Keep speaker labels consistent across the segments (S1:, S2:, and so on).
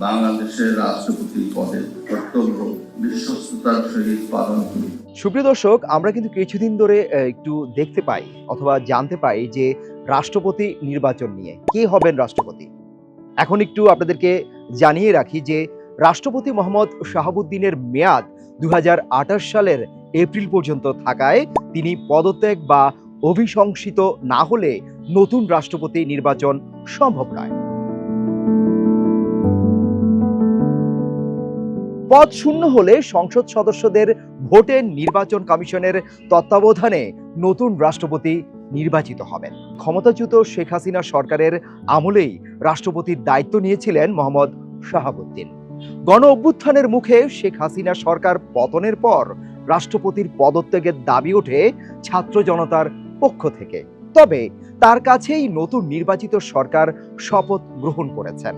S1: বাংলাদেশের রাষ্ট্রপতি পদের কর্তব্য বিশ্বস্ততার সহিত পালন করি।
S2: সুপ্রিয় দর্শক আমরা কিন্তু কিছুদিন ধরে একটু দেখতে পাই অথবা জানতে পাই যে রাষ্ট্রপতি নির্বাচন নিয়ে। কে হবেন রাষ্ট্রপতি? এখন একটু আপনাদেরকে জানিয়ে রাখি যে রাষ্ট্রপতি মোহাম্মদ শাহাবুদ্দিনের মেয়াদ দু হাজার আঠাশ সালের এপ্রিল পর্যন্ত থাকায় তিনি পদত্যাগ বা অভিশংসিত না হলে নতুন রাষ্ট্রপতি নির্বাচন সম্ভব নয়। পদ শূন্য হলে সংসদ সদস্যদের ভোটে নির্বাচন কমিশনের তত্ত্বাবধানে নতুন রাষ্ট্রপতি নির্বাচিত হবেন। ক্ষমতাচ্যুত শেখ হাসিনা সরকারের আমলেই রাষ্ট্রপতির দায়িত্ব নিয়েছিলেন মোহাম্মদ শাহাবুদ্দিন। গণ অভ্যুত্থানের মুখে শেখ হাসিনা সরকার পতনের পর রাষ্ট্রপতির পদত্যাগের দাবি ওঠে ছাত্র জনতার পক্ষ থেকে। তবে তার কাছেই নতুন নির্বাচিত সরকার শপথ গ্রহণ করেছেন।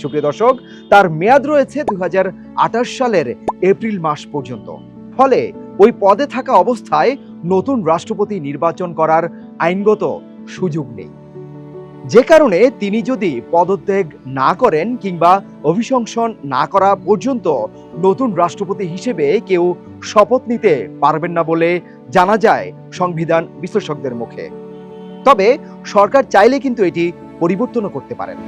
S2: সুপ্রিয় দর্শক, তার মেয়াদ রয়েছে দুই হাজার আঠাশ সালের এপ্রিল মাস পর্যন্ত। ফলে ওই পদে থাকা অবস্থায় নতুন রাষ্ট্রপতি নির্বাচন করার আইনগত সুযোগ নেই। যে কারণে তিনি যদি পদত্যাগ না করেন কিংবা অভিশংসন না করা পর্যন্ত নতুন রাষ্ট্রপতি হিসেবে কেউ শপথ নিতে পারবেন না বলে জানা যায় সংবিধান বিশ্লেষকদের মুখে। তবে সরকার চাইলে কিন্তু এটি পরিবর্তনও করতে পারেন।